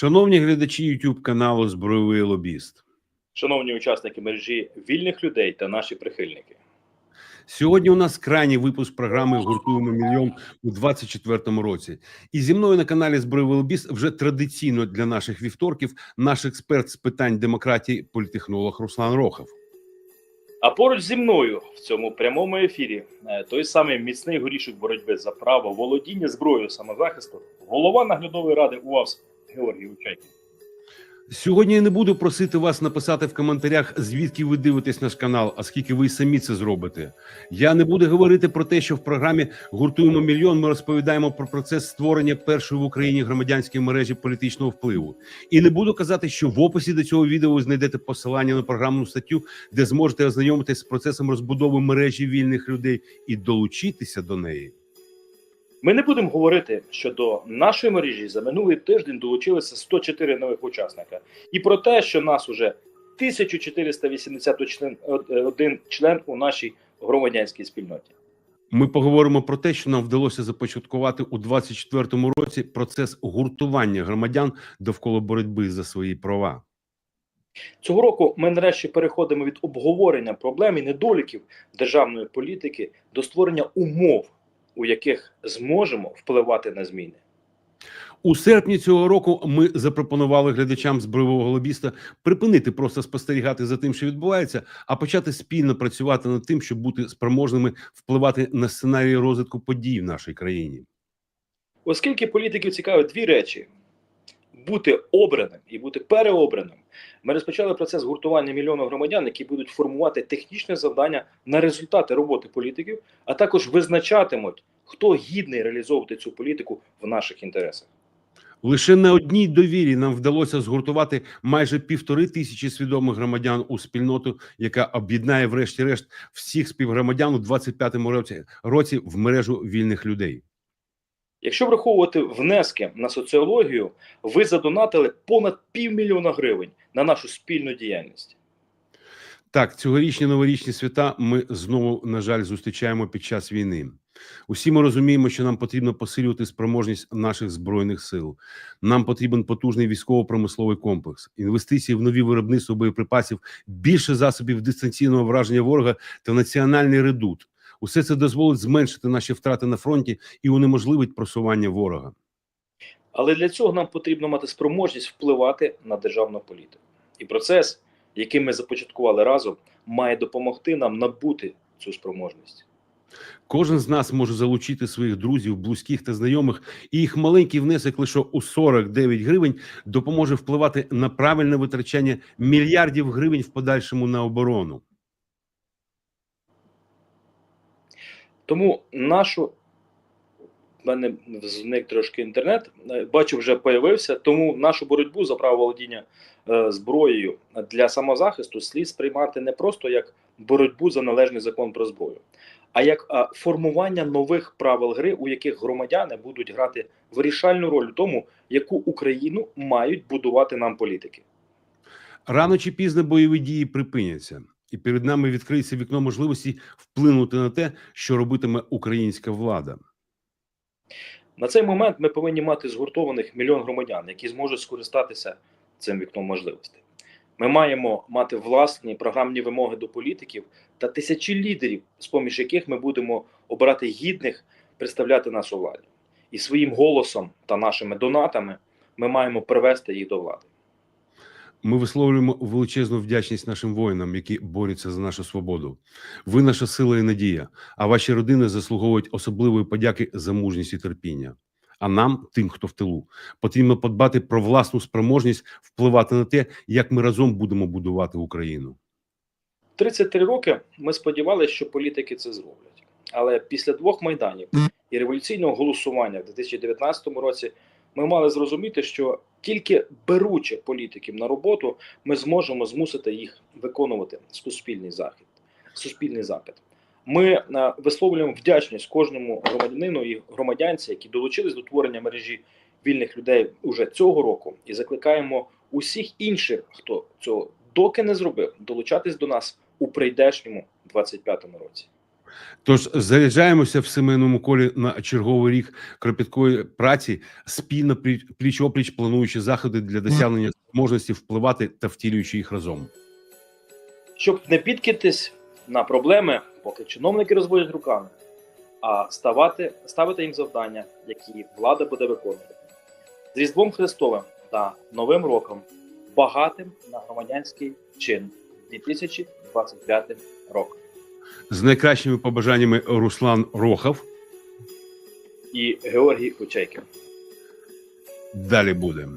Шановні глядачі YouTube каналу Збройовий лобіст. Шановні учасники мережі вільних людей та наші прихильники. Сьогодні у нас крайній випуск програми Гуртуємо мільйон у 24-му році. І зі мною на каналі Збройовий лобіст вже традиційно для наших вівторків наш експерт з питань демократії, політехнолог Руслан Рохов. А поруч зі мною в цьому прямому ефірі е, той самий міцний горішок боротьби за право володіння зброєю самозахисту, голова наглядової ради УАВС Георгій Учайкін. Сьогодні я не буду просити вас написати в коментарях, звідки ви дивитесь наш канал, а скільки ви самі це зробите. Я не буду говорити про те, що в програмі Гуртуємо мільйон. Ми розповідаємо про процес створення першої в Україні громадянської мережі політичного впливу. І не буду казати, що в описі до цього відео ви знайдете посилання на програмну статтю, де зможете ознайомитись з процесом розбудови мережі вільних людей і долучитися до неї. Ми не будемо говорити, що до нашої мережі за минулий тиждень долучилися 104 нових учасника, і про те, що нас уже 1481 член у нашій громадянській спільноті. Ми поговоримо про те, що нам вдалося започаткувати у 24-му році процес гуртування громадян довкола боротьби за свої права. Цього року ми нарешті переходимо від обговорення проблем і недоліків державної політики до створення умов, у яких зможемо впливати на зміни. У серпні цього року ми запропонували глядачам збройового лобіста припинити просто спостерігати за тим, що відбувається, а почати спільно працювати над тим, щоб бути спроможними впливати на сценарії розвитку подій в нашій країні. Оскільки політиків цікавить дві речі: бути обраним і бути переобраним, ми розпочали процес гуртування мільйону громадян, які будуть формувати технічне завдання на результати роботи політиків, а також визначатимуть, хто гідний реалізовувати цю політику в наших інтересах. Лише на одній довірі нам вдалося згуртувати майже півтори тисячі свідомих громадян у спільноту, яка об'єднає, врешті-решт, всіх співгромадян у 25-му році, в мережу вільних людей. Якщо враховувати внески на соціологію, ви задонатили понад півмільйона гривень на нашу спільну діяльність. Так, цьогорічні новорічні свята ми знову, на жаль, зустрічаємо під час війни. Усі ми розуміємо, що нам потрібно посилювати спроможність наших збройних сил. Нам потрібен потужний військово-промисловий комплекс, інвестиції в нові виробництва боєприпасів, більше засобів дистанційного враження ворога та національний редут. Усе це дозволить зменшити наші втрати на фронті і унеможливить просування ворога. Але для цього нам потрібно мати спроможність впливати на державну політику. І процес, який ми започаткували разом, має допомогти нам набути цю спроможність. Кожен з нас може залучити своїх друзів, близьких та знайомих, і їх маленький внесок лише у 49 гривень допоможе впливати на правильне витрачання мільярдів гривень в подальшому на оборону. Тому нашу в мене зник трошки інтернет. е, Бачу, вже появився. Тому нашу боротьбу за право володіння е, зброєю для самозахисту слід сприймати не просто як боротьбу за належний закон про зброю, а як е, формування нових правил гри, у яких громадяни будуть грати вирішальну роль у тому, яку Україну мають будувати нам політики. Рано чи пізно бойові дії припиняться, і перед нами відкриється вікно можливості вплинути на те, що робитиме українська влада. На цей момент ми повинні мати згуртованих мільйон громадян, які зможуть скористатися цим вікном можливостей. Ми маємо мати власні програмні вимоги до політиків та тисячі лідерів, з поміж яких ми будемо обирати гідних представляти нас у владі. І своїм голосом та нашими донатами ми маємо привести їх до влади. Ми висловлюємо величезну вдячність нашим воїнам, які борються за нашу свободу. Ви наша сила і надія, а ваші родини заслуговують особливої подяки за мужність і терпіння. А нам, тим, хто в тилу, потрібно подбати про власну спроможність впливати на те, як ми разом будемо будувати Україну. 33 роки ми сподівалися, що політики це зроблять. Але після двох майданів і революційного голосування в 2019 році ми мали зрозуміти, що тільки беручи політиків на роботу, ми зможемо змусити їх виконувати суспільний захід, суспільний запит. Ми е, висловлюємо вдячність кожному громадянину і громадянці, які долучились до творення мережі вільних людей уже цього року, і закликаємо усіх інших, хто цього доки не зробив, долучатись до нас у прийдешньому 25-му році. Тож заряджаємося в сімейному колі на черговий рік кропіткої праці, спільно пліч опліч плануючи заходи для досягнення можливості впливати та втілюючи їх разом. Щоб не підкитись на проблеми, поки чиновники розводять руками, а ставати, ставити їм завдання, які влада буде виконувати. З Різдвом Христовим та Новим роком багатим на громадянський чин 2025 рок. З найкращими побажаннями Руслан Рохов. І Георгій Кучайкін. Далі буде.